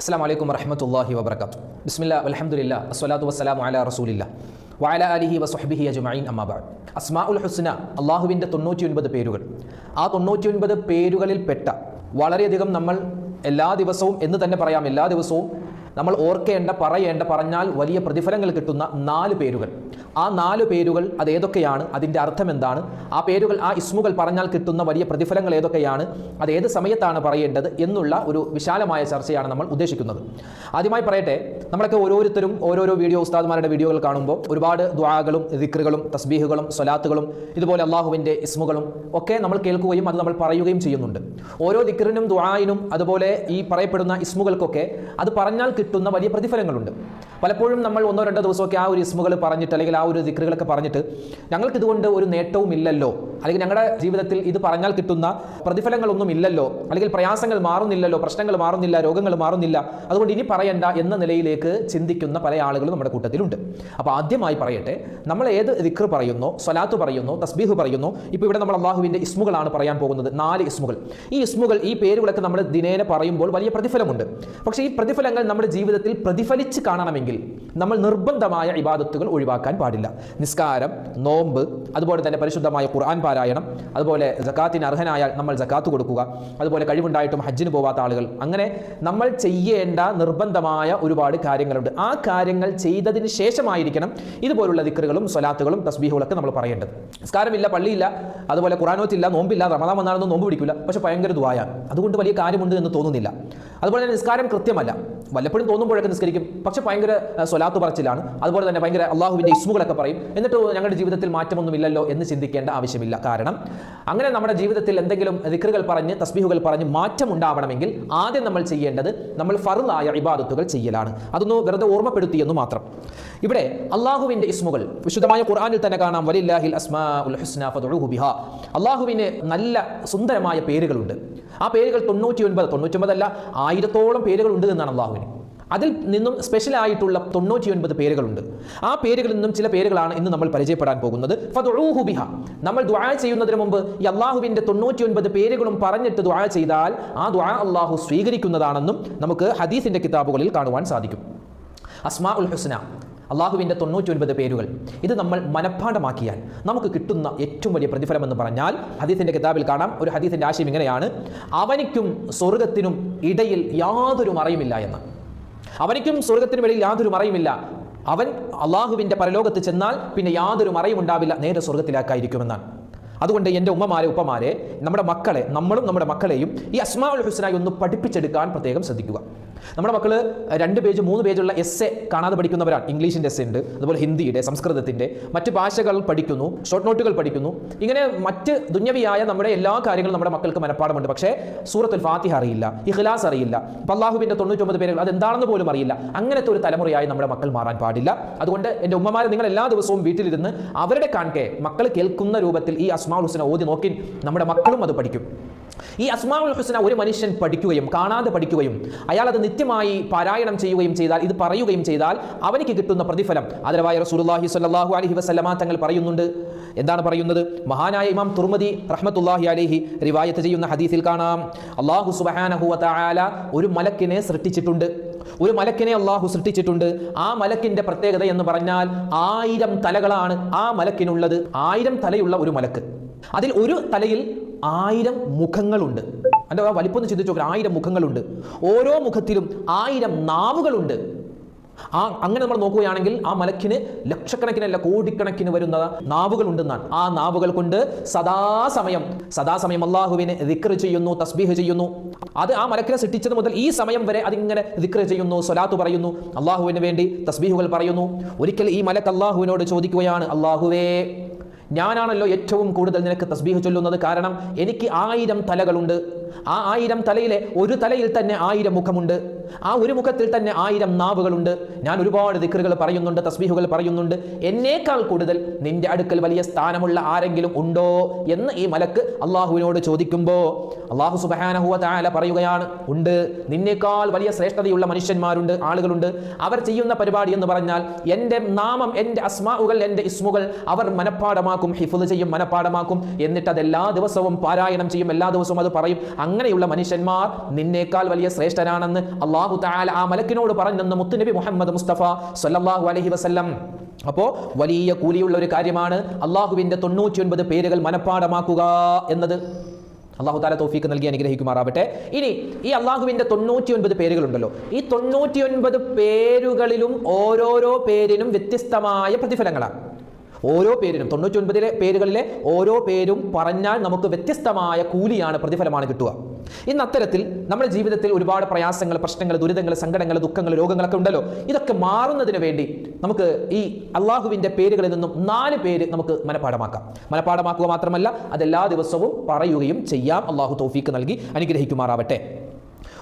അസ്സാം വലൈക്കും വറഹമത്തല്ലാഹി വബർക്കാത്തു ബിസ്മില്ല അലഹമുല്ല അസ്വലാത്തു വസ്സലാം അല റസൂലില്ല വാല അലിഹി വസ്ഹബിഹി അജ്മഈൻ അമ്മാബാദ് അസ്മാ ഉൽ ഹുസ്ന അള്ളാഹുവിന്റെ തൊണ്ണൂറ്റി ഒൻപത് പേരുകൾ. ആ തൊണ്ണൂറ്റി ഒൻപത് പേരുകളിൽ പെട്ട വളരെയധികം നമ്മൾ എല്ലാ ദിവസവും എന്ന് തന്നെ പറയാം എല്ലാ ദിവസവും നമ്മൾ ഓർക്കേണ്ട പറയേണ്ട പറഞ്ഞാൽ വലിയ പ്രതിഫലങ്ങൾ കിട്ടുന്ന നാല് പേരുകൾ. ആ നാല് പേരുകൾ അത് ഏതൊക്കെയാണ് അതിന്റെ അർത്ഥം എന്താണ്? ആ പേരുകൾ ആ ഇസ്മുകൾ പറഞ്ഞാൽ കിട്ടുന്ന വലിയ പ്രതിഫലങ്ങൾ ഏതൊക്കെയാണ്? അത് ഏത് സമയത്താണ് പറയേണ്ടത് എന്നുള്ള ഒരു വിശാലമായ ചർച്ചയാണ് നമ്മൾ ഉദ്ദേശിക്കുന്നത്. ആദ്യമായി പറയട്ടെ നമ്മളൊക്കെ ഓരോരുത്തരും ഓരോരോ വീഡിയോ ഉസ്താദ്മാരുടെ വീഡിയോകൾ കാണുമ്പോൾ ഒരുപാട് ദ്വാകളും ദിക്റുകളും തസ്ബീഹുകളും സ്വലാത്തുകളും ഇതുപോലെ അള്ളാഹുവിന്റെ ഇസ്മുകളും ഒക്കെ നമ്മൾ കേൾക്കുകയും അത് നമ്മൾ പറയുകയും ചെയ്യുന്നുണ്ട്. ഓരോ ദിക്റിനും ദ്വായിനും അതുപോലെ ഈ പറയപ്പെടുന്ന ഇസ്മുകൾക്കൊക്കെ അത് പറഞ്ഞാൽ കിട്ടുന്ന വലിയ പ്രതിഫലങ്ങളുണ്ട്. പലപ്പോഴും നമ്മൾ ഒന്നോ രണ്ടോ ദിവസമൊക്കെ ആ ഒരു ഇസ്മുകൾ പറഞ്ഞിട്ട് അല്ലെങ്കിൽ ആ ഒരു ദിക്റുകളൊക്കെ പറഞ്ഞിട്ട് ഞങ്ങൾക്ക് ഇതുകൊണ്ട് ഒരു നേട്ടവും ഇല്ലല്ലോ. അല്ലെങ്കിൽ ഞങ്ങളുടെ ജീവിതത്തിൽ ഇത് പറഞ്ഞാൽ കിട്ടുന്ന പ്രതിഫലങ്ങളൊന്നും ഇല്ലല്ലോ. അല്ലെങ്കിൽ പ്രയാസങ്ങൾ മാറുന്നില്ലല്ലോ പ്രശ്നങ്ങൾ മാറുന്നില്ല രോഗങ്ങൾ മാറുന്നില്ല. അതുകൊണ്ട് ഇനി പറയണ്ട എന്ന നിലയിലേക്ക് ചിന്തിക്കുന്ന പല ആളുകളും നമ്മുടെ കൂട്ടത്തിലുണ്ട്. അപ്പോൾ ആദ്യമായി പറയട്ടെ നമ്മൾ ഏത് ദിക്ർ പറയുന്നു? സ്വലാത്ത് പറയുന്നു തസ്ബീഹ് പറയുന്നു. ഇപ്പോൾ ഇവിടെ നമ്മൾ അള്ളാഹുവിന്റെ ഇസ്മുകളാണ് പറയാൻ പോകുന്നത്. നാല് ഇസ്മുകൾ. ഈ ഇസ്മുകൾ ഈ പേരുകളൊക്കെ നമ്മൾ ദിനേന പറയുമ്പോൾ വലിയ പ്രതിഫലമുണ്ട്. പക്ഷേ ഈ പ്രതിഫലങ്ങൾ നമ്മുടെ ജീവിതത്തിൽ പ്രതിഫലിച്ച് കാണണമെങ്കിൽ നമ്മൾ നിർബന്ധമായ ഇബാദത്തുകൾ ഒഴിവാക്കാൻ പാടില്ല. നിസ്കാരം നോമ്പ് അതുപോലെ തന്നെ പരിശുദ്ധമായ ഖുർആൻ പാരായണം അതുപോലെ ജക്കാത്തിന് അർഹനായാൽ നമ്മൾ ജക്കാത്ത് കൊടുക്കുക അതുപോലെ കഴിവുണ്ടായിട്ടും ഹജ്ജിന് പോവാത്ത ആളുകൾ. അങ്ങനെ നമ്മൾ ചെയ്യേണ്ട നിർബന്ധമായ ഒരുപാട് കാര്യങ്ങളുണ്ട്. ആ കാര്യങ്ങൾ ചെയ്തതിന് ശേഷമായിരിക്കണം ഇതുപോലുള്ള ദിക്കറുകളും സ്വലാത്തുകളും തസ്ബീഹുകളൊക്കെ നമ്മൾ പറയേണ്ടത്. നിസ്കാരമില്ല പള്ളിയില്ല അതുപോലെ ഖുറാനോത്തില്ല നോമ്പില്ല റമദാൻ വന്നാലൊന്നും നോമ്പ് പിടിക്കില്ല പക്ഷേ ഭയങ്കര ദ്വായാണ് അതുകൊണ്ട് വലിയ കാര്യമുണ്ട് എന്ന് തോന്നുന്നില്ല. അതുപോലെ തന്നെ നിസ്കാരം കൃത്യമല്ല. വല്ലപ്പോഴും തോന്നുമ്പോഴൊക്കെ നിസ്കരിക്കും. പക്ഷേ ഭയങ്കര സ്വലാത്ത് പറച്ചിലാണ്. അതുപോലെ തന്നെ ഭയങ്കര അള്ളാഹുവിന്റെ ഇസ്മുകളൊക്കെ പറയും. എന്നിട്ട് ഞങ്ങളുടെ ജീവിതത്തിൽ മാറ്റമൊന്നുമില്ലല്ലോ എന്ന് ചിന്തിക്കേണ്ട ആവശ്യമില്ല. കാരണം അങ്ങനെ നമ്മുടെ ജീവിതത്തിൽ എന്തെങ്കിലും ദിക്കറുകൾ പറഞ്ഞ് തസ്ബീഹുകൾ പറഞ്ഞ് മാറ്റം ഉണ്ടാവണമെങ്കിൽ ആദ്യം നമ്മൾ ചെയ്യേണ്ടത് നമ്മൾ ഫറുദായ ഇബാദത്തുകൾ ചെയ്യലാണ്. അതൊന്ന് വെറുതെ ഓർമ്മപ്പെടുത്തിയെന്ന് മാത്രം. ഇവിടെ അള്ളാഹുവിന്റെ ഇസ്മുകൾ വിശുദ്ധമായ ഖുർആാനിൽ തന്നെ കാണാം. വലില്ലാഹിൽ അസ്മാ ഉൽ ഹുസ്ന ഫദ്ഉഹു ബിഹാ. അള്ളാഹുവിന് നല്ല സുന്ദരമായ പേരുകളുണ്ട്. ആ പേരുകൾ തൊണ്ണൂറ്റി ഒൻപത് തൊണ്ണൂറ്റി ഒൻപതല്ല ആയിരത്തോളം പേരുകളുണ്ട് എന്നാണ് അള്ളാഹുവിന്. അതിൽ നിന്നും സ്പെഷ്യലായിട്ടുള്ള തൊണ്ണൂറ്റി ഒൻപത് പേരുകളുണ്ട്. ആ പേരുകളിൽ നിന്നും ചില പേരുകളാണ് ഇന്ന് നമ്മൾ പരിചയപ്പെടാൻ പോകുന്നത്. നമ്മൾ ദ്വാ ചെയ്യുന്നതിന് മുമ്പ് ഈ അള്ളാഹുവിന്റെ തൊണ്ണൂറ്റി ഒൻപത് പേരുകളും പറഞ്ഞിട്ട് ദ്വാ ചെയ്താൽ ആ ദ്വാ അള്ളാഹു സ്വീകരിക്കുന്നതാണെന്നും നമുക്ക് ഹദീസിന്റെ കിതാബുകളിൽ കാണുവാൻ സാധിക്കും. അസ്മാ ഉൽ ഹുസ്ന അള്ളാഹുവിന്റെ തൊണ്ണൂറ്റി ഒൻപത് പേരുകൾ. ഇത് നമ്മൾ മനഃപ്പാഠമാക്കിയാൽ നമുക്ക് കിട്ടുന്ന ഏറ്റവും വലിയ പ്രതിഫലം എന്ന് പറഞ്ഞാൽ ഹദീസിന്റെ കിതാബിൽ കാണാം. ഒരു ഹദീസിന്റെ ആശയം ഇങ്ങനെയാണ്. അവനിക്കും സ്വർഗത്തിനും ഇടയിൽ യാതൊരു മറയുമില്ല എന്ന്. അവനിക്കും സ്വർഗത്തിനും ഇടയിൽ യാതൊരു മറയുമില്ല. അവൻ അള്ളാഹുവിന്റെ പരലോകത്ത് ചെന്നാൽ പിന്നെ യാതൊരു മറയും ഉണ്ടാവില്ല. നേരെ സ്വർഗത്തിലേക്കായിരിക്കുമെന്നാണ്. അതുകൊണ്ട് എന്റെ ഉമ്മമാരെ ഉപ്പമാരെ നമ്മുടെ മക്കളെ നമ്മളും നമ്മുടെ മക്കളെയും ഈ അസ്മാ ഉൽ ഹുസ്നായി ഒന്ന് പഠിപ്പിച്ചെടുക്കാൻ പ്രത്യേകം ശ്രദ്ധിക്കുക. നമ്മുടെ മക്കൾ രണ്ട് പേജ് മൂന്ന് പേജുള്ള എസ് എ കാണാതെ പഠിക്കുന്നവരാണ്. ഇംഗ്ലീഷിന്റെ എസ് ഉണ്ട് അതുപോലെ ഹിന്ദിയുടെ സംസ്കൃതത്തിന്റെ മറ്റ് ഭാഷകൾ പഠിക്കുന്നു ഷോർട്ട് നോട്ടുകൾ പഠിക്കുന്നു. ഇങ്ങനെ മറ്റ് ദുന്യവിയായ നമ്മുടെ എല്ലാ കാര്യങ്ങളും നമ്മുടെ മക്കൾക്ക് മനഃപ്പാടമുണ്ട്. പക്ഷേ സൂറത്തുൽ ഫാത്തിഹ അറിയില്ല ഇഖ്ലാസ് അറിയില്ല അള്ളാഹുവിന്റെ തൊണ്ണൂറ്റൊമ്പത് പേരുകൾ അതെന്താണെന്ന് പോലും അറിയില്ല. അങ്ങനത്തെ ഒരു തലമുറയായി നമ്മുടെ മക്കൾ മാറാൻ പാടില്ല. അതുകൊണ്ട് എന്റെ ഉമ്മമാരെ നിങ്ങൾ എല്ലാ ദിവസവും വീട്ടിലിരുന്ന് അവരുടെ കാണിക്കെ മക്കൾ കേൾക്കുന്ന രൂപത്തിൽ ഈ അസ്മാഉൽ ഹുസ്ന ഓതി നോക്കി നമ്മുടെ മക്കളും അത് പഠിക്കും. ഈ അസ്മാഉൽ ഹുസ്ന ഒരു മനുഷ്യൻ പഠിക്കുകയും കാണാതെ പഠിക്കുകയും അയാൾ അത് നിത്യമായി പാരായണം ചെയ്യുകയും ചെയ്താൽ ഇത് പറയുകയും ചെയ്താൽ അവനിക്ക് കിട്ടുന്ന പ്രതിഫലം. അതിലവായ റസൂലുള്ളാഹി സ്വല്ലല്ലാഹു അലൈഹി വസല്ലമ തങ്ങൾ പറയുന്നുണ്ട്. എന്താണ് പറയുന്നത്? മഹാനായ ഇമാം തുർമദി റഹ്മത്തുള്ളാഹി അലൈഹി റിവായത്ത് ചെയ്യുന്ന ഹദീസിൽ കാണാം. അള്ളാഹു സുബ്ഹാനഹു വ തആല ഒരു മലക്കിനെ സൃഷ്ടിച്ചിട്ടുണ്ട്. ഒരു മലക്കിനെ അള്ളാഹു സൃഷ്ടിച്ചിട്ടുണ്ട്. ആ മലക്കിന്റെ പ്രത്യേകത എന്ന് പറഞ്ഞാൽ ആയിരം തലകളാണ് ആ മലക്കിനുള്ളത്. ആയിരം തലയുള്ള ഒരു മലക്ക്. അതിൽ ഒരു തലയിൽ ആയിരം മുഖങ്ങളുണ്ട്. അതിന്റെ വലിപ്പം ഒന്ന് ചിന്തിച്ചു നോക്കുക ആയിരം മുഖങ്ങളുണ്ട്. ഓരോ മുഖത്തിലും ആയിരം നാവുകളുണ്ട്. ആ അങ്ങനെ നമ്മൾ നോക്കുകയാണെങ്കിൽ ആ മലക്കിന് ലക്ഷക്കണക്കിനല്ല കോടിക്കണക്കിന് വരുന്ന നാവുകൾ ഉണ്ടെന്നാണ്. ആ നാവുകൾ കൊണ്ട് സദാസമയം സദാസമയം അള്ളാഹുവിനെ ദിക്ർ ചെയ്യുന്നു തസ്ബീഹ് ചെയ്യുന്നു. അത് ആ മലക്കിനെ സൃഷ്ടിച്ചത് മുതൽ ഈ സമയം വരെ അതിങ്ങനെ ദിക്ർ ചെയ്യുന്നു സ്വലാത്ത് പറയുന്നു അള്ളാഹുവിന് വേണ്ടി തസ്ബീഹുകൾ പറയുന്നു. ഒരിക്കൽ ഈ മലക്ക് അള്ളാഹുവിനോട് ചോദിക്കുകയാണ് അള്ളാഹുവേ ഞാനാണല്ലോ ഏറ്റവും കൂടുതൽ നിനക്ക് തസ്ബീഹ് ചൊല്ലുന്നത് കാരണം എനിക്ക് ആയിരം തലകളുണ്ട്. ആ ആയിരം തലയിലെ ഒരു തലയിൽ തന്നെ ആയിരം മുഖമുണ്ട്. ആ ഒരു മുഖത്തിൽ തന്നെ ആയിരം നാവുകളുണ്ട്. ഞാൻ ഒരുപാട് ദിക്കറുകൾ പറയുന്നുണ്ട് തസ്ബീഹുകൾ പറയുന്നുണ്ട്. എന്നേക്കാൾ കൂടുതൽ നിന്റെ അടുക്കൽ വലിയ സ്ഥാനമുള്ള ആരെങ്കിലും ഉണ്ടോ എന്ന് ഈ മലക്ക് അള്ളാഹുവിനോട് ചോദിക്കുമ്പോൾ അള്ളാഹു സുബാനഹുവ താല പറയുകയാണ് ഉണ്ട്. നിന്നേക്കാൾ വലിയ ശ്രേഷ്ഠതയുള്ള മനുഷ്യന്മാരുണ്ട് ആളുകളുണ്ട്. അവർ ചെയ്യുന്ന പരിപാടി എന്ന് പറഞ്ഞാൽ എന്റെ നാമം എന്റെ അസ്മാവുകൾ എന്റെ ഇസ്മുകൾ അവർ മനഃപ്പാടമാക്കും. ഹിഫുദ് ചെയ്യും മനഃപ്പാടമാക്കും എന്നിട്ട് അത് എല്ലാ ദിവസവും പാരായണം ചെയ്യും എല്ലാ ദിവസവും അത് പറയും. അങ്ങനെയുള്ള മനുഷ്യന്മാർ നിന്നേക്കാൾ വലിയ ശ്രേഷ്ഠനാണെന്ന് അള്ളാഹു താല ആ മലക്കിനോട് പറഞ്ഞെന്ന് മുത്തുനബി മുഹമ്മദ് മുസ്തഫ സല്ലല്ലാഹു അലഹി വസല്ലം. അപ്പോൾ വലിയ കൂലിയുള്ള ഒരു കാര്യമാണ് അള്ളാഹുവിന്റെ തൊണ്ണൂറ്റി ഒൻപത് പേരുകൾ മനഃപ്പാടമാക്കുക എന്നത്. അള്ളാഹു താല തോഫീക്ക് നൽകി അനുഗ്രഹിക്കുമാറാവട്ടെ. ഇനി ഈ അള്ളാഹുവിന്റെ ഒൻപത് പേരുകളുണ്ടല്ലോ. ഈ തൊണ്ണൂറ്റി ഒൻപത് പേരുകളിലും ഓരോരോ പേരിനും വ്യത്യസ്തമായ പ്രതിഫലങ്ങളാണ്. ഓരോ പേരിനും തൊണ്ണൂറ്റി ഒൻപതിലെ പേരുകളിലെ ഓരോ പേരും പറഞ്ഞാൽ നമുക്ക് വ്യത്യസ്തമായ കൂലിയാണ് പ്രതിഫലമാണ് കിട്ടുക. ഇന്ന് അത്തരത്തിൽ നമ്മുടെ ജീവിതത്തിൽ ഒരുപാട് പ്രയാസങ്ങൾ പ്രശ്നങ്ങൾ ദുരിതങ്ങൾ സങ്കടങ്ങൾ ദുഃഖങ്ങൾ രോഗങ്ങളൊക്കെ ഉണ്ടല്ലോ. ഇതൊക്കെ മാറുന്നതിന് വേണ്ടി നമുക്ക് ഈ അള്ളാഹുവിന്റെ പേരുകളിൽ നിന്നും നാല് പേര് നമുക്ക് മനഃപ്പാടമാക്കാം മനഃപ്പാടമാക്കുക മാത്രമല്ല അതെല്ലാ ദിവസവും പറയുകയും ചെയ്യാം. അള്ളാഹു തോഫീക്ക് നൽകി അനുഗ്രഹിക്കുമാറാവട്ടെ.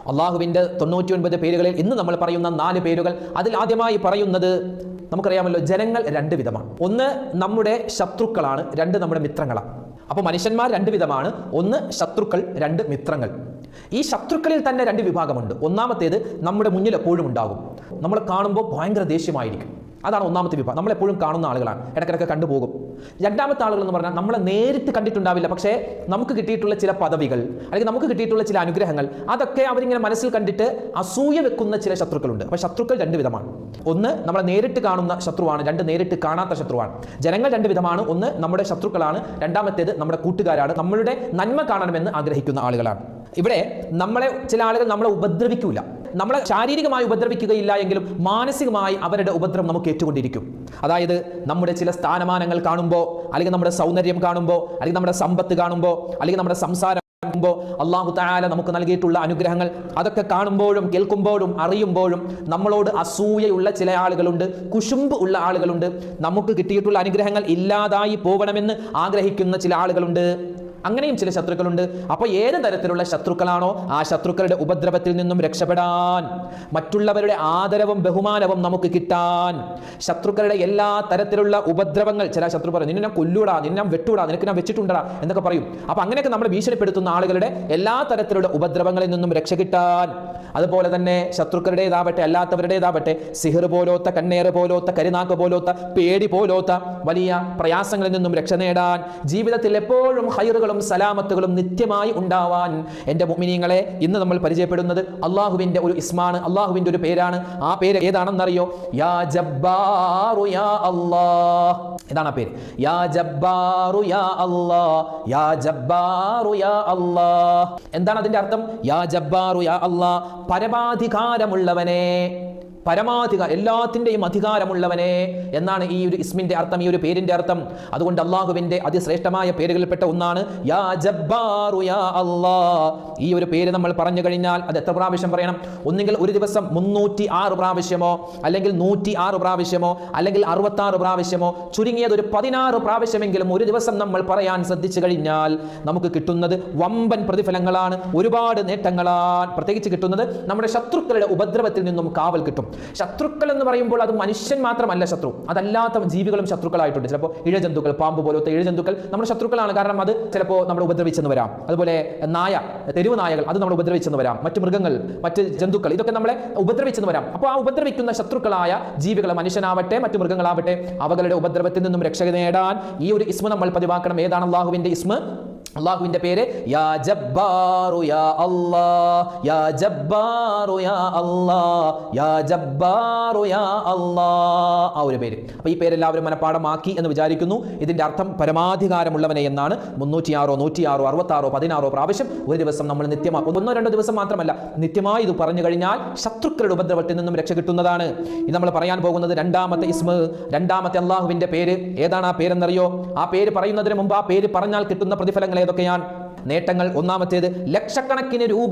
അള്ളാഹുവിന്റെ തൊണ്ണൂറ്റി ഒൻപത് പേരുകളിൽ ഇന്ന് നമ്മൾ പറയുന്ന നാല് പേരുകൾ അതിൽ ആദ്യമായി പറയുന്നത് നമുക്കറിയാമല്ലോ ജനങ്ങൾ രണ്ട് വിധമാണ്. ഒന്ന് നമ്മുടെ ശത്രുക്കളാണ് രണ്ട് നമ്മുടെ മിത്രങ്ങളാണ്. അപ്പോൾ മനുഷ്യന്മാർ രണ്ട് വിധമാണ്. ഒന്ന് ശത്രുക്കൾ രണ്ട് മിത്രങ്ങൾ. ഈ ശത്രുക്കളിൽ തന്നെ രണ്ട് വിഭാഗമുണ്ട്. ഒന്നാമത്തേത് നമ്മുടെ മുന്നിൽ എപ്പോഴും ഉണ്ടാകും. നമ്മൾ കാണുമ്പോൾ ഭയങ്കര ദേഷ്യമായിരിക്കും. അതാണ് ഒന്നാമത്തെ വിഭാഗം. നമ്മളെപ്പോഴും കാണുന്ന ആളുകളാണ്. ഇടയ്ക്കിടയ്ക്ക് കണ്ടുപോകും. രണ്ടാമത്തെ ആളുകൾ എന്ന് പറഞ്ഞാൽ നമ്മളെ നേരിട്ട് കണ്ടിട്ടുണ്ടാവില്ല. പക്ഷേ നമുക്ക് കിട്ടിയിട്ടുള്ള ചില പദവികൾ അല്ലെങ്കിൽ നമുക്ക് കിട്ടിയിട്ടുള്ള ചില അനുഗ്രഹങ്ങൾ അതൊക്കെ അവരിങ്ങനെ മനസ്സിൽ കണ്ടിട്ട് അസൂയ വെക്കുന്ന ചില ശത്രുക്കളുണ്ട്. അപ്പോൾ ശത്രുക്കൾ രണ്ട് വിധമാണ്. ഒന്ന് നമ്മളെ നേരിട്ട് കാണുന്ന ശത്രുവാണ് രണ്ട് നേരിട്ട് കാണാത്ത ശത്രുവാണ്. ജനങ്ങൾ രണ്ട് വിധമാണ്. ഒന്ന് നമ്മുടെ ശത്രുക്കളാണ്. രണ്ടാമത്തേത് നമ്മുടെ കൂട്ടുകാരാണ്. നമ്മളുടെ നന്മ കാണണമെന്ന് ആഗ്രഹിക്കുന്ന ആളുകളാണ്. ഇവിടെ നമ്മളെ ചില ആളുകൾ നമ്മളെ ഉപദ്രവിക്കൂല. നമ്മളെ ശാരീരികമായി ഉപദ്രവിക്കുകയില്ല എങ്കിലും മാനസികമായി അവരുടെ ഉപദ്രവം നമുക്ക് ഏറ്റുകൊണ്ടിരിക്കും. അതായത് നമ്മുടെ ചില സ്ഥാനമാനങ്ങൾ കാണുമ്പോൾ അല്ലെങ്കിൽ നമ്മുടെ സൗന്ദര്യം കാണുമ്പോൾ അല്ലെങ്കിൽ നമ്മുടെ സമ്പത്ത് കാണുമ്പോൾ അല്ലെങ്കിൽ നമ്മുടെ സംസാരം ുമ്പോൾ അള്ളാഹു താല നമുക്ക് നൽകിയിട്ടുള്ള അനുഗ്രഹങ്ങൾ അതൊക്കെ കാണുമ്പോഴും കേൾക്കുമ്പോഴും അറിയുമ്പോഴും നമ്മളോട് അസൂയയുള്ള ചില ആളുകളുണ്ട് കുശുമ്പ് ഉള്ള ആളുകളുണ്ട്. നമുക്ക് കിട്ടിയിട്ടുള്ള അനുഗ്രഹങ്ങൾ ഇല്ലാതായി പോകണമെന്ന് ആഗ്രഹിക്കുന്ന ചില ആളുകളുണ്ട്. അങ്ങനെയും ചില ശത്രുക്കളുണ്ട്. അപ്പോൾ ഏത് തരത്തിലുള്ള ശത്രുക്കളാണോ ആ ശത്രുക്കളുടെ ഉപദ്രവത്തിൽ നിന്നും രക്ഷപ്പെടാൻ മറ്റുള്ളവരുടെ ആദരവും ബഹുമാനവും നമുക്ക് കിട്ടാൻ. ശത്രുക്കളുടെ എല്ലാ തരത്തിലുള്ള ഉപദ്രവങ്ങൾ ചില ശത്രു പറയും നിന്നെ കൊല്ലൂടാ നിന്നെ വെട്ടൂടാ നിനക്ക് ഞാൻ വെച്ചിട്ടുണ്ടാ എന്നൊക്കെ പറയും. അപ്പോൾ അങ്ങനെയൊക്കെ നമ്മൾ ഭീഷണിപ്പെടുത്തുന്ന ആളുകളുടെ എല്ലാ തരത്തിലുള്ള ഉപദ്രവങ്ങളിൽ നിന്നും രക്ഷ കിട്ടാൻ. അതുപോലെ തന്നെ ശത്രുക്കളുടേതാവട്ടെ അല്ലാത്തവരുടേതാവട്ടെ സിഹർ പോലോത്ത കണ്ണേറ് പോലോത്ത കരിനാക്ക് പോലോത്ത പേടി പോലോത്ത വലിയ പ്രയാസങ്ങളിൽ നിന്നും രക്ഷ നേടാൻ ജീവിതത്തിൽ എപ്പോഴും ഹൈറുകളും സലാമത്തുകളും നിത്യമായി ഉണ്ടാവാൻ എന്റെ മുമിനിയങ്ങളെ ഇന്ന് നമ്മൾ പരിചയപ്പെടുന്നത് അള്ളാഹുവിന്റെ ഒരു ഇസ്മാണ് അള്ളാഹുവിന്റെ ഒരു പേരാണ്. ആ പേര് ഏതാണെന്നറിയോ? യാ ജബ്ബാറു യാ അല്ലാഹ്. ഇതാണ് ആ പേര്. യാ ജബ്ബാറു യാ അല്ലാഹ്. യാ ജബ്ബാറു യാ അല്ലാഹ്. എന്താണ് അതിന്റെ അർത്ഥം? യാ ജബ്ബാറു യാ അല്ലാഹ്. പരമാധികാരമുള്ളവനെ പരമാധികാരം എല്ലാത്തിന്റെയും അധികാരമുള്ളവനെ എന്നാണ് ഈ ഒരു ഇസ്മിന്റെ അർത്ഥം ഈ ഒരു പേരിന്റെ അർത്ഥം. അതുകൊണ്ട് അള്ളാഹുവിന്റെ അതിശ്രേഷ്ഠമായ പേരുകളിൽപ്പെട്ട ഒന്നാണ് യാ ജബ്ബാറു യാ ഈ ഒരു പേര് നമ്മൾ പറഞ്ഞു കഴിഞ്ഞാൽ അത് എത്ര പ്രാവശ്യം പറയണം? ഒന്നുകിൽ ഒരു ദിവസം മുന്നൂറ്റി ആറ് പ്രാവശ്യമോ അല്ലെങ്കിൽ നൂറ്റി ആറ് പ്രാവശ്യമോ അല്ലെങ്കിൽ അറുപത്തി ആറ് പ്രാവശ്യമോ ചുരുങ്ങിയത് ഒരു പതിനാറ് പ്രാവശ്യമെങ്കിലും ഒരു ദിവസം നമ്മൾ പറയാൻ ശ്രദ്ധിച്ചു കഴിഞ്ഞാൽ നമുക്ക് കിട്ടുന്നത് വമ്പൻ പ്രതിഫലങ്ങളാണ്. ഒരുപാട് നേട്ടങ്ങളാണ് പ്രത്യേകിച്ച് കിട്ടുന്നത് നമ്മുടെ ശത്രുക്കളുടെ ഉപദ്രവത്തിൽ നിന്നും കാവൽ കിട്ടും. ശത്രുക്കൾ എന്ന് പറയുമ്പോൾ അത് മനുഷ്യൻ മാത്രമല്ല ശത്രു. അതല്ലാത്ത ജീവികളും ശത്രുക്കളായിട്ടുണ്ട്. ചിലപ്പോൾ ഇഴജന്തുക്കൾ പാമ്പ് പോലത്തെ ഇഴജന്തുക്കൾ നമ്മുടെ ശത്രുക്കളാണ്. കാരണം അത് ചിലപ്പോൾ നമ്മൾ ഉപദ്രവിച്ചെന്ന് വരാം. അതുപോലെ നായ തെരുവ് നായകൾ അത് നമ്മൾ ഉപദ്രവിച്ചെന്ന് വരാം. മറ്റു മൃഗങ്ങൾ മറ്റ് ജന്തുക്കൾ ഇതൊക്കെ നമ്മളെ ഉപദ്രവിച്ചെന്ന് വരാം. അപ്പോൾ ആ ഉപദ്രവിക്കുന്ന ശത്രുക്കളായ ജീവികൾ മനുഷ്യനാവട്ടെ മറ്റു മൃഗങ്ങളാവട്ടെ അവകളുടെ ഉപദ്രവത്തിൽ നിന്നും രക്ഷ നേടാൻ ഈ ഒരു ഇസ്മ നമ്മൾ പതിവാക്കണം. ഏതാണ് അള്ളാഹുവിന്റെ ഇസ്മ? അള്ളാഹുവിന്റെ പേര് യാ ജബ്ബാറു യാ അല്ലാ യാ ജബ്ബാറു യാ അല്ലാ യാ ജബ്ബാറു യാ അല്ലാ ആ ഒരു പേര്. അപ്പോൾ ഈ പേരെല്ലാവരും മനഃപ്പാടമാക്കി എന്ന് വിചാരിക്കുന്നു. ഇതിന്റെ അർത്ഥം പരമാധികാരമുള്ളവനെ എന്നാണ്. മുന്നൂറ്റിയാറോ നൂറ്റിയാറോ അറുപത്താറോ പതിനാറോ പ്രാവശ്യം ഒരു ദിവസം നമ്മൾ നിത്യമാ ഒന്നോ രണ്ടോ ദിവസം മാത്രമല്ല നിത്യമായി ഇത് പറഞ്ഞു കഴിഞ്ഞാൽ ശത്രുക്കളുടെ ഉപദ്രവത്തിൽ നിന്നും രക്ഷ കിട്ടുന്നതാണ്. ഇത് നമ്മൾ പറയാൻ പോകുന്നത് രണ്ടാമത്തെ ഇസ്മ രണ്ടാമത്തെ അള്ളാഹുവിന്റെ പേര്. ഏതാണ് ആ പേരെന്നറിയോ? ആ പേര് പറയുന്നതിന് മുമ്പ് ആ പേര് പറഞ്ഞാൽ കിട്ടുന്ന പ്രതിഫലങ്ങൾ ഏതൊക്കെയാണ് നേട്ടങ്ങൾ ഒന്നാമത്തേത് ലക്ഷക്കണക്കിന് രൂപ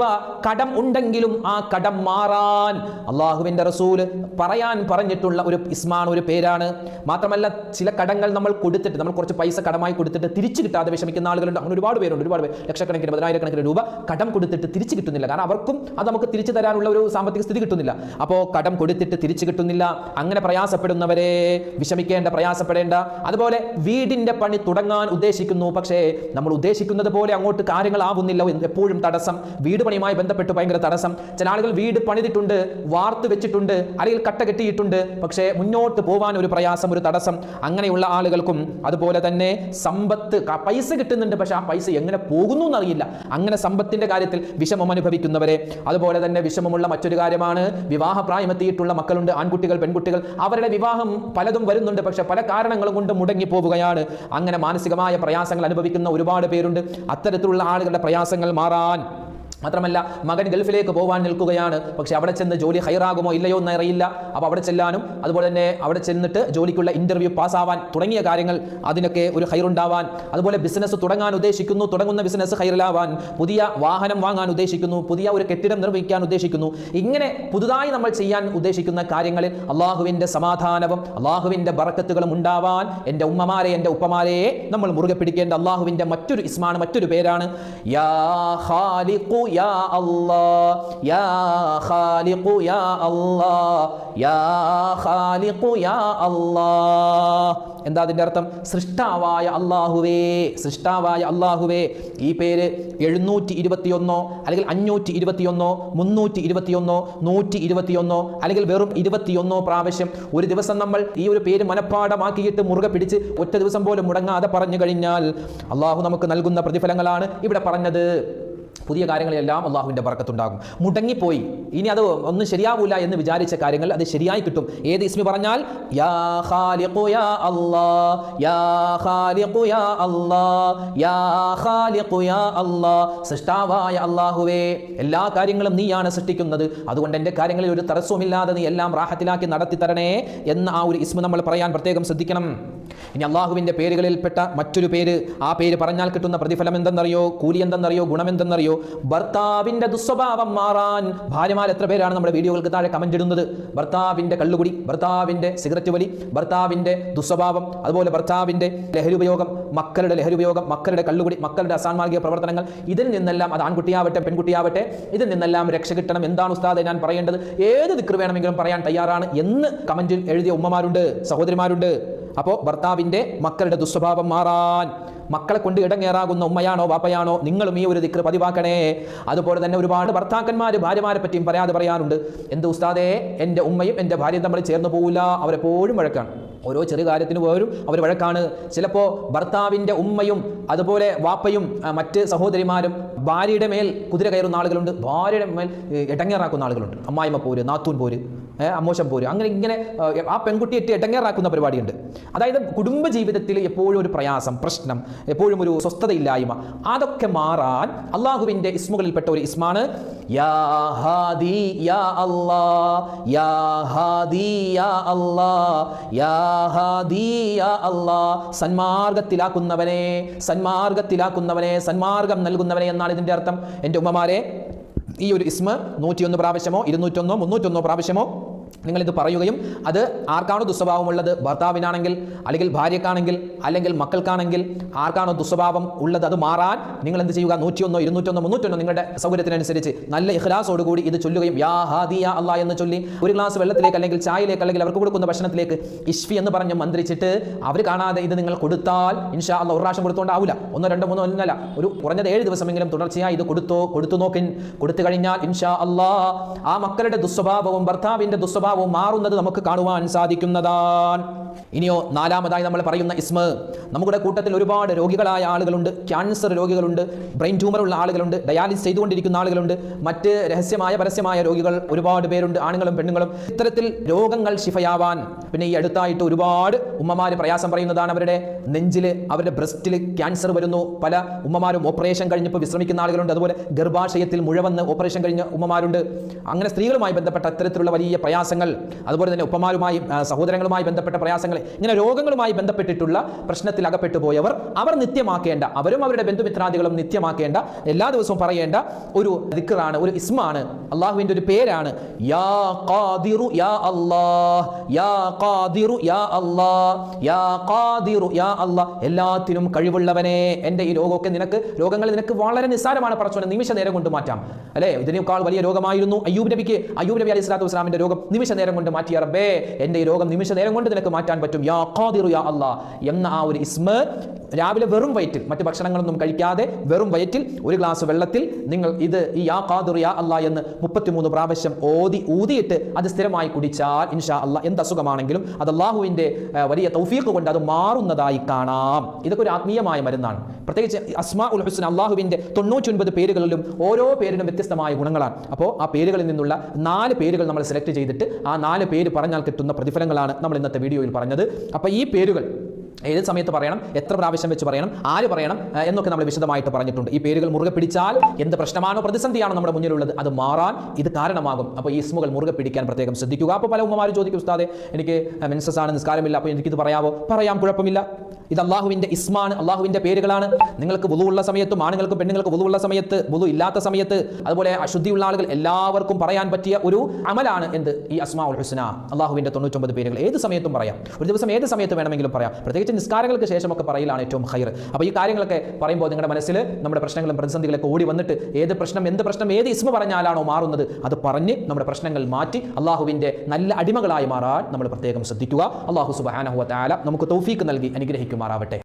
കടം ഉണ്ടെങ്കിലും ആ കടം മാറാൻ അള്ളാഹുവിന്റെ റസൂൽ പറയാൻ പറഞ്ഞിട്ടുള്ള ഒരു ഇസ്മാൻ ഒരു പേരാണ്. മാത്രമല്ല ചില കടങ്ങൾ നമ്മൾ കൊടുത്തിട്ട് നമ്മൾ കുറച്ച് പൈസ കടമായി കൊടുത്തിട്ട് തിരിച്ചു കിട്ടാതെ വിഷമിക്കുന്ന ആളുകളുണ്ട്. അങ്ങനെ ഒരുപാട് പേരുണ്ട് ഒരുപാട് പേര്. ലക്ഷക്കണക്കിന് പതിനായിരക്കണക്കിന് രൂപ കടം കൊടുത്തിട്ട് തിരിച്ചു കിട്ടുന്നില്ല. കാരണം അവർക്കും അത് നമുക്ക് തിരിച്ചു തരാനുള്ള ഒരു സാമ്പത്തിക സ്ഥിതി കിട്ടുന്നില്ല. അപ്പോൾ കടം കൊടുത്തിട്ട് തിരിച്ചു കിട്ടുന്നില്ല. അങ്ങനെ പ്രയാസപ്പെടുന്നവരെ വിഷമിക്കേണ്ട പ്രയാസപ്പെടേണ്ട. അതുപോലെ വീടിന്റെ പണി തുടങ്ങാൻ ഉദ്ദേശിക്കുന്നു. പക്ഷേ നമ്മൾ ഉദ്ദേശിക്കുന്നത് പോലെ അങ്ങോട്ട് മുന്നോട്ട് കാര്യങ്ങളാവുന്നില്ല എപ്പോഴും തടസ്സം. വീട് പണിയുമായി ബന്ധപ്പെട്ട് ഭയങ്കര തടസ്സം. ചില ആളുകൾ വീട് പണിതിട്ടുണ്ട് വാർത്ത് വെച്ചിട്ടുണ്ട് അല്ലെങ്കിൽ കട്ട കെട്ടിയിട്ടുണ്ട്. പക്ഷേ മുന്നോട്ട് പോകാൻ ഒരു പ്രയാസം ഒരു തടസ്സം. അങ്ങനെയുള്ള ആളുകൾക്കും അതുപോലെ തന്നെ സമ്പത്ത് പൈസ കിട്ടുന്നുണ്ട്. പക്ഷെ ആ പൈസ എങ്ങനെ പോകുന്നു എന്നറിയില്ല. അങ്ങനെ സമ്പത്തിന്റെ കാര്യത്തിൽ വിഷമം അനുഭവിക്കുന്നവരെ. അതുപോലെ തന്നെ വിഷമമുള്ള മറ്റൊരു കാര്യമാണ് വിവാഹപ്രായമെത്തിയിട്ടുള്ള മക്കളുണ്ട് ആൺകുട്ടികൾ പെൺകുട്ടികൾ. അവരുടെ വിവാഹം പലതും വരുന്നുണ്ട്. പക്ഷെ പല കാരണങ്ങളും കൊണ്ട് മുടങ്ങി പോവുകയാണ് അങ്ങനെ മാനസികമായ പ്രയാസങ്ങൾ അനുഭവിക്കുന്ന ഒരുപാട് പേരുണ്ട്. അത്തരത്തിലുള്ള ആളുകളുടെ പ്രയാസങ്ങൾ മാറാൻ മാത്രമല്ല മകൻ ഗൾഫിലേക്ക് പോകാൻ നിൽക്കുകയാണ്. പക്ഷെ അവിടെ ചെന്ന് ജോലി ഹയറാകുമോ ഇല്ലയോ എന്ന് അറിയില്ല അപ്പോൾ അവിടെ ചെല്ലാനും അതുപോലെ തന്നെ അവിടെ ചെന്നിട്ട് ജോലിക്കുള്ള ഇന്റർവ്യൂ പാസ്സാവാൻ തുടങ്ങിയ കാര്യങ്ങൾ അതിനൊക്കെ ഒരു ഹൈറുണ്ടാവാൻ. അതുപോലെ ബിസിനസ് തുടങ്ങാൻ ഉദ്ദേശിക്കുന്നു. തുടങ്ങുന്ന ബിസിനസ് ഹൈറിലാവാൻ. പുതിയ വാഹനം വാങ്ങാൻ ഉദ്ദേശിക്കുന്നു. പുതിയ ഒരു കെട്ടിടം നിർമ്മിക്കാൻ ഉദ്ദേശിക്കുന്നു. ഇങ്ങനെ പുതുതായി നമ്മൾ ചെയ്യാൻ ഉദ്ദേശിക്കുന്ന കാര്യങ്ങളിൽ അള്ളാഹുവിന്റെ സമാധാനവും അള്ളാഹുവിന്റെ ബറക്കത്തുകളും ഉണ്ടാവാൻ എന്റെ ഉമ്മമാരെ എന്റെ ഉപ്പമാരെ നമ്മൾ മുറുകെ പിടിക്കേണ്ട അള്ളാഹുവിന്റെ മറ്റൊരു ഇസ്മാണ് മറ്റൊരു പേരാണ്. യാ ഖാലിഖു യാ അല്ലാ യാ ഖാലിഖു യാ അല്ലാ യാ ഖാലിഖു യാ അല്ലാ. എന്താ അതിന്റെ അർത്ഥം? സൃഷ്ടാവായ അള്ളാഹുവേ സൃഷ്ടാവായ അള്ളാഹുവേ ഈ പേര് എഴുന്നൂറ്റി ഇരുപത്തിയൊന്നോ അല്ലെങ്കിൽ അഞ്ഞൂറ്റി ഇരുപത്തിയൊന്നോ മുന്നൂറ്റി ഇരുപത്തിയൊന്നോ നൂറ്റി ഇരുപത്തിയൊന്നോ അല്ലെങ്കിൽ വെറും ഇരുപത്തിയൊന്നോ പ്രാവശ്യം ഒരു ദിവസം നമ്മൾ ഈ ഒരു പേര് മനഃപ്പാടമാക്കിയിട്ട് മുറുകെ പിടിച്ച് ഒറ്റ ദിവസം പോലും മുടങ്ങാതെ പറഞ്ഞു കഴിഞ്ഞാൽ അള്ളാഹു നമുക്ക് നൽകുന്ന പ്രതിഫലങ്ങളാണ് ഇവിടെ പറഞ്ഞത്. പുതിയ കാര്യങ്ങളെല്ലാം അള്ളാഹുവിന്റെ വറക്കത്തുണ്ടാകും മുടങ്ങിപ്പോയി. ഇനി അത് ഒന്നും ശരിയാവൂല എന്ന് വിചാരിച്ച കാര്യങ്ങൾ അത് ശരിയായി കിട്ടും. ഏത് ഇസ്മി പറഞ്ഞാൽ? യാ ഖാലിഖു യാ യാ ഖാലിഖു യാ യാ ഖാലിഖു യാ സൃഷ്ടാവായ അള്ളാഹുവേ എല്ലാ കാര്യങ്ങളും നീയാണ് സൃഷ്ടിക്കുന്നത്. അതുകൊണ്ട് എന്റെ കാര്യങ്ങളിൽ ഒരു തടസ്സവുമില്ലാതെ നീ എല്ലാം റാഹത്തിലാക്കി നടത്തി തരണേ എന്ന് ആ ഒരു ഇസ്മ നമ്മൾ പറയാൻ പ്രത്യേകം ശ്രദ്ധിക്കണം. ഇനി അള്ളാഹുവിന്റെ പേരുകളിൽപ്പെട്ട മറ്റൊരു പേര് ആ പേര് പറഞ്ഞാൽ കിട്ടുന്ന പ്രതിഫലം എന്തെന്നറിയോ? കൂലി എന്തെന്നറിയോ? ഗുണം ഭർത്താവിന്റെ ദുസ്വഭാവം മാറാൻ ഭാര്യമാർ എത്ര പേരാണ് നമ്മുടെ വീഡിയോകൾക്ക് താഴെ കമന്റ് ഇടുന്നത്? ഭർത്താവിന്റെ കള്ളുകുടി ഭർത്താവിന്റെ സിഗരറ്റ് വലി ഭർത്താവിന്റെ ദുസ്വഭാവം അതുപോലെ ഭർത്താവിന്റെ ലഹരി ഉപയോഗം മക്കളുടെ ലഹരി ഉപയോഗം മക്കളുടെ കള്ളുകുടി മക്കളുടെ അസാൻമാർഗിക പ്രവർത്തനങ്ങൾ. ഇതിൽ നിന്നെല്ലാം അത് ആൺകുട്ടിയാവട്ടെ പെൺകുട്ടിയാവട്ടെ ഇതിൽ നിന്നെല്ലാം രക്ഷ കിട്ടണം. എന്താണ് ഉസ്താദെ ഞാൻ പറയേണ്ടത്? ഏത് ദിക്കറ് വേണമെങ്കിലും പറയാൻ തയ്യാറാണ് എന്ന് കമന്റിൽ എഴുതിയ ഉമ്മമാരുണ്ട് സഹോദരിമാരുണ്ട്. അപ്പോൾ ഭർത്താവിന്റെ മക്കളുടെ ദുസ്വഭാവം മാറാൻ മക്കളെ കൊണ്ട് ഇടങ്ങേറാകുന്ന ഉമ്മയാണോ വാപ്പയാണോ നിങ്ങളും ഈ ഒരു ദിക്ര പതിവാക്കണേ. അതുപോലെ തന്നെ ഒരുപാട് ഭർത്താക്കന്മാർ ഭാര്യമാരെ പറ്റിയും പറയാതെ പറയാറുണ്ട് എന്ത് ഉസ്താദേ എന്റെ ഉമ്മയും എന്റെ ഭാര്യയും തമ്മിൽ ചേർന്ന് പോകില്ല അവരെപ്പോഴും വഴക്കാണ്. ഓരോ ചെറിയ കാര്യത്തിന് പോലും അവർ വഴക്കാണ്. ചിലപ്പോൾ ഭർത്താവിന്റെ ഉമ്മയും അതുപോലെ വാപ്പയും മറ്റ് സഹോദരിമാരും ഭാര്യയുടെ മേൽ കുതിര കയറുന്ന ആളുകളുണ്ട്. ഭാര്യയുടെ മേൽ ഇടങ്ങേറാക്കുന്ന ആളുകളുണ്ട്. അമ്മായിമ്മ പോര് നാത്തൂൻ പോര്. ഏ, അമ്മോശം പോര് അങ്ങനെ ഇങ്ങനെ ആ, പെൺകുട്ടിയെ എട്ടങ്ങേറാക്കുന്ന പരിപാടിയുണ്ട്. അതായത് കുടുംബ ജീവിതത്തിൽ എപ്പോഴും ഒരു പ്രയാസം പ്രശ്നം എപ്പോഴും ഒരു സ്വസ്ഥതയില്ലായ്മ അതൊക്കെ മാറാൻ അള്ളാഹുവിന്റെ ഇസ്മുകളിൽപ്പെട്ട ഒരു ഇസ്മാണ് യാ ഹാദി യാ യാ ഹാദി യാ യാ ഹാദി യാ സന്മാർഗത്തിലാക്കുന്നവനെ സന്മാർഗത്തിലാക്കുന്നവനെ സന്മാർഗം നൽകുന്നവനെ എന്നാണ് ഇതിന്റെ അർത്ഥം. എന്റെ ഉമ്മമാരെ ഈ ഒരു ഇസ്മ നൂറ്റിയൊന്ന് പ്രാവശ്യമോ ഇരുന്നൂറ്റൊന്നോ മുന്നൂറ്റൊന്നോ പ്രാവശ്യമോ നിങ്ങളിത് പറയുകയും അത് ആർക്കാണോ ദുസ്വഭാവമുള്ളത്? ഭർത്താവിനാണെങ്കിൽ അല്ലെങ്കിൽ ഭാര്യക്കാണെങ്കിൽ അല്ലെങ്കിൽ മക്കൾക്കാണെങ്കിൽ ആർക്കാണോ ദുസ്വഭാവം ഉള്ളത്? അത് മാറാൻ നിങ്ങൾ എന്ത് ചെയ്യുക? നൂറ്റിയൊന്നോ ഇരുന്നൂറ്റൊന്നോ മുന്നൂറ്റൊന്നോ നിങ്ങളുടെ സൗകര്യത്തിനനുസരിച്ച് നല്ല ഇഖ്ലാസോടുകൂടി ഇത് ചൊല്ലുകയും യാ ഹാദിയ അല്ലാ എന്ന് ചൊല്ലി ഒരു ഗ്ലാസ് വെള്ളത്തിലേക്ക് അല്ലെങ്കിൽ ചായയിലേക്ക് അല്ലെങ്കിൽ അവർക്ക് കൊടുക്കുന്ന ഭക്ഷണത്തിലേക്ക് ഇഷ്ഫി എന്ന് പറഞ്ഞ് മന്ത്രിച്ചിട്ട് അവർ കാണാതെ ഇത് നിങ്ങൾ കൊടുത്താൽ ഇൻഷാ അല്ല ഒരു പ്രാവശ്യം കൊടുത്തോണ്ടാവില്ല ഒന്നോ രണ്ടോ മൂന്നോ ഒന്നല്ല. ഒരു കുറഞ്ഞത് ഏഴ് ദിവസമെങ്കിലും തുടർച്ചയായി ഇത് കൊടുത്തോ കൊടുത്തു നോക്കിൻ. കൊടുത്തു കഴിഞ്ഞാൽ ഇൻഷാ അല്ലാ ആ മക്കളുടെ ദുസ്വഭാവവും ഭർത്താവിന്റെ ദുസ്വഭാവവും മാറുന്നത് നമുക്ക് കാണുവാൻ സാധിക്കുന്നതാണ്. ഇനിയോ നാലാമതായി നമ്മൾ പറയുന്ന ഇസ്മ. നമ്മുടെ കൂട്ടത്തിൽ ഒരുപാട് രോഗികളായ ആളുകളുണ്ട്. ക്യാൻസർ രോഗികളുണ്ട്. ബ്രെയിൻ ട്യൂമർ ഉള്ള ആളുകളുണ്ട്. ഡയാലിസ് ചെയ്തുകൊണ്ടിരിക്കുന്ന ആളുകളുണ്ട്. മറ്റ് രഹസ്യമായ പരസ്യമായ രോഗികൾ ഒരുപാട് പേരുണ്ട്. ആണുങ്ങളും പെണ്ണുങ്ങളും. ഇത്തരത്തിൽ രോഗങ്ങൾ ശിഫയാവാൻ പിന്നെ ഈ അടുത്തായിട്ട് ഒരുപാട് ഉമ്മമാർ പ്രയാസം പറയുന്നതാണ് അവരുടെ നെഞ്ചിൽ അവരുടെ ബ്രസ്റ്റിൽ ക്യാൻസർ വരുന്നു. പല ഉമ്മമാരും ഓപ്പറേഷൻ കഴിഞ്ഞപ്പോൾ വിശ്രമിക്കുന്ന ആളുകളുണ്ട്. അതുപോലെ ഗർഭാശയത്തിൽ മുഴവന്ന് ഓപ്പറേഷൻ കഴിഞ്ഞ ഉമ്മമാരുണ്ട്. അങ്ങനെ സ്ത്രീകളുമായി ബന്ധപ്പെട്ട അത്തരത്തിലുള്ള വലിയ പ്രയാസങ്ങൾ അതുപോലെ തന്നെ ഉപ്പമാരുമായി സഹോദരങ്ങളുമായി ബന്ധപ്പെട്ട പ്രയാസങ്ങൾ ഇങ്ങനെ രോഗങ്ങളുമായി ബന്ധപ്പെട്ടിട്ടുള്ള പ്രശ്നത്തിൽ അകപ്പെട്ടു പോയവർ അവർ നിത്യമാക്കേണ്ട അവരും അവരുടെ ബന്ധുമിത്രാദികളും നിത്യമാക്കേണ്ട എല്ലാ ദിവസവും പറയേണ്ട ഒരു ദിക്റാണ് ഒരു ഇസ്മാണ് അള്ളാഹുവിന്റെ ഒരു പേരാണ് യാ ഖാദിറു യാ അല്ലാഹ് യാ ഖാദിറു യാ അല്ലാഹ് യാ ഖാദിറു യാ അല്ലാഹ് എല്ലാത്തിനും കഴിവുള്ളവനെ എന്റെ ഈ രോഗമൊക്കെ നിനക്ക് രോഗങ്ങൾ നിനക്ക് വളരെ നിസ്സാരമാണ് പറച്ചോനെ നിമിഷ നേരം കൊണ്ട് മാറ്റാം അല്ലേ? ഇതിനേക്കാൾ വലിയ രോഗമായിരുന്നു അയ്യൂബ് നബിക്ക് അയ്യൂബ് നബി അലൈഹി സ്വലാത്തു വസ്സലാമിന്റെ രോഗം നിമിഷ നേരം കൊണ്ട് മാറ്റിയ റബ്ബേ എന്റെ ഈ രോഗം നിമിഷ നേരം കൊണ്ട് നിനക്ക് മാറ്റാൻ പറ്റും. യാ ഖാദിറു യാ അല്ലാ. എന്ന ആ ഒരു ഇസ്മ രാവിലെ വെറും വയറ്റിൽ മറ്റു ഭക്ഷണങ്ങളൊന്നും കഴിക്കാതെ വെറും വയറ്റിൽ ഒരു ഗ്ലാസ് വെള്ളത്തിൽ നിങ്ങൾ ഇത് ഈ യാ ഖാദിറു യാ അല്ലാ എന്ന് മുപ്പത്തിമൂന്ന് പ്രാവശ്യം ഓതി ഊതിയിട്ട് അത് സ്ഥിരമായി കുടിച്ചാൽ ഇൻഷാ അല്ലാ എന്ത് അസുഖമാണെങ്കിലും അത് അള്ളാഹുവിന്റെ വലിയ തൗഫീഖ് കൊണ്ട് അത് മാറുന്നതായി കാണാം. ഇതൊക്കെ ഒരു ആത്മീയമായ മരുന്നാണ്. പ്രത്യേകിച്ച് അസ്മാ ഉൽ ഹുസ്ന അള്ളാഹുവിന്റെ തൊണ്ണൂറ്റി പേരുകളിലും ഓരോ പേരിനും വ്യത്യസ്തമായ ഗുണങ്ങളാണ്. അപ്പോൾ ആ പേരുകളിൽ നിന്നുള്ള നാല് പേരുകൾ നമ്മൾ സെലക്ട് ചെയ്തിട്ട് ആ നാല് പേര് പറഞ്ഞാൽ കിട്ടുന്ന പ്രതിഫലങ്ങളാണ് നമ്മൾ ഇന്നത്തെ വീഡിയോയിൽ പറഞ്ഞത്. അപ്പോൾ ഈ പേരുകൾ ഏത് സമയത്ത് പറയണം? എത്ര പ്രാവശ്യം വെച്ച് പറയണം? ആര് പറയണം? എന്നൊക്കെ നമ്മൾ വിശദമായിട്ട് പറഞ്ഞിട്ടുണ്ട്. ഈ പേരുകൾ മുറുകെ പിടിച്ചാൽ എന്ത് പ്രശ്നമാണോ പ്രതിസന്ധിയാണോ നമ്മുടെ മുന്നിലുള്ളത് അത് മാറാൻ ഇത് കാരണമാകും. അപ്പോൾ ഈ ഇസ്മുകൾ മുറുകെ പിടിക്കാൻ പ്രത്യേകം ശ്രദ്ധിക്കുക. അപ്പോൾ പല ഉമ്മമാർ ചോദിക്കും ഉസ്താദെ എനിക്ക് മെൻസസ് ആണ് നിസ്കാരമില്ല. അപ്പോൾ എനിക്കിത് പറയാവോ? പറയാം കുഴപ്പമില്ല. ഇത് അള്ളാഹുവിന്റെ ഇസ്മാണ് അള്ളാഹുവിന്റെ പേരുകളാണ്. നിങ്ങൾക്ക് ഉള്ള സമയത്തും ആണുങ്ങൾക്കും പെണ്ണുങ്ങൾക്ക് ഉള്ള സമയത്ത് വുളു ഇല്ലാത്ത സമയത്ത് അതുപോലെ അശുദ്ധിയുള്ള ആളുകൾ എല്ലാവർക്കും പറയാൻ പറ്റിയ ഒരു അമലാണ് എന്ത്? ഈ അസ്മാ ഉൽ ഹുസ്ന അള്ളാഹുവിന്റെ തൊണ്ണൂറ്റൊമ്പത് പേരുകൾ. ഏത് സമയത്തും പറയാം. ഒരു ദിവസം ഏത് സമയത്ത് വേണമെങ്കിലും പറയാം. പ്രത്യേകിച്ച് നിസ്കാരങ്ങൾക്ക് ശേഷമൊക്കെ പറയലാണ് ഏറ്റവും ഹൈർ അപ്പോൾ ഈ കാര്യങ്ങളൊക്കെ പറയുമ്പോൾ നിങ്ങളുടെ മനസ്സിൽ നമ്മുടെ പ്രശ്നങ്ങളും പ്രതിസന്ധികളൊക്കെ ഓടി വന്നിട്ട് ഏത് പ്രശ്നം എന്ത് പ്രശ്നം ഏത് ഇസ്മ പറഞ്ഞാലാണോ മാറുന്നത് അത് പറഞ്ഞ് നമ്മുടെ പ്രശ്നങ്ങൾ മാറ്റി അള്ളാഹുവിന്റെ നല്ല അടിമകളായി മാറാൻ നമ്മൾ പ്രത്യേകം ശ്രദ്ധിക്കുക. അള്ളാഹു സുബാനഹുവ താല നമുക്ക് തൗഫീക്ക് നൽകി അനുഗ്രഹിക്കുമാറാവട്ടെ.